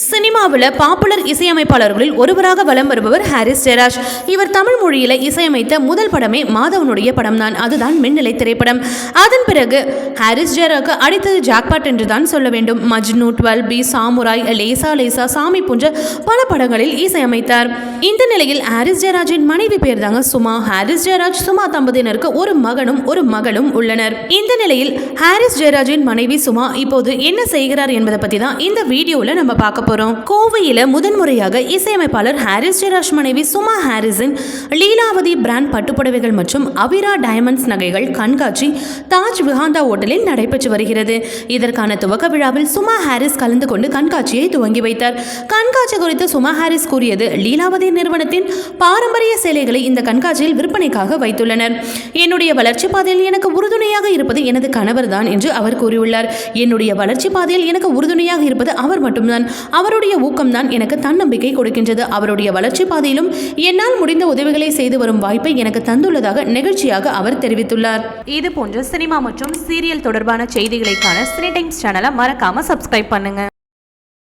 சினிமாவில் பாப்புலர் இசையமைப்பாளர்களில் ஒருவராக வலம் வருபவர் ஹாரிஸ் ஜெயராஜ். இவர் தமிழ் மொழியில் இசையமைத்த முதல் படமே மாதவனுடைய படம் தான் அதுதான் மின்னிலை திரைப்படம். அதன் பிறகு ஹாரிஸ் ஜெராக்கு அடித்தது ஜாக்பாட் என்று தான் சொல்ல வேண்டும். மஜ்னு டுவெல் பி சாமுராய் லேசா லேசா சாமி போன்ற பல படங்களில் இசையமைத்தார். இந்த நிலையில் ஹாரிஸ் ஜெயராஜின் மனைவி பேர் தாங்க சுமா. ஹாரிஸ் ஜெயராஜ் சுமா தம்பதியினருக்கு ஒரு மகனும் ஒரு மகளும் உள்ளனர். இந்த நிலையில் ஹாரிஸ் ஜெயராஜின் மனைவி சுமா இப்போது என்ன செய்கிறார் என்பதை பற்றி தான் இந்த வீடியோவில் நம்ம பார்க்க போகிறோம் கோவையில் முதன்முறையாக இசையமைப்பாளர் ஹாரிஸ் ஜெயராஜ் மனைவி சுமா ஹாரிஸின் லீலாவதி பிராண்ட் பட்டுப்புடவைகள் மற்றும் அவிரா டைமண்ட்ஸ் நகைகள் கண்காட்சி தாஜ் விஹாந்தா ஹோட்டலில் நடைபெற்று வருகிறது. இதற்கான துவக்க விழாவில் சுமா ஹாரிஸ் கலந்து கொண்டு கண்காட்சியை துவங்கி வைத்தார். கண்காட்சி குறித்து சுமா ஹாரிஸ் கூறியது லீலாவதி நிறுவனத்தின் பாரம்பரிய சேலைகளை இந்த கண்காட்சியில் விற்பனைக்காக வைத்துள்ளனர். என்னுடைய வளர்ச்சி பாதையில் எனக்கு உறுதுணையாக இருப்பது எனது கணவர் தான் என்று அவர் கூறியுள்ளார். என்னுடைய வளர்ச்சி பாதையில் எனக்கு உறுதுணையாக இருப்பது அவர் மட்டும்தான். அவருடைய ஊக்கம்தான் எனக்கு தன்னம்பிக்கை கொடுக்கின்றது. அவருடைய வளர்ச்சி பாதையிலும் என்னால் முடிந்த உதவிகளை செய்து வரும் வாய்ப்பை எனக்கு தந்துள்ளதாக நெகிழ்ச்சியாக அவர் தெரிவித்துள்ளார். இது போன்ற சினிமா மற்றும் சீரியல் தொடர்பான செய்திகளைக்கான சினி டைம்ஸ் சேனலை மறக்காம சப்ஸ்கிரைப் பண்ணுங்க.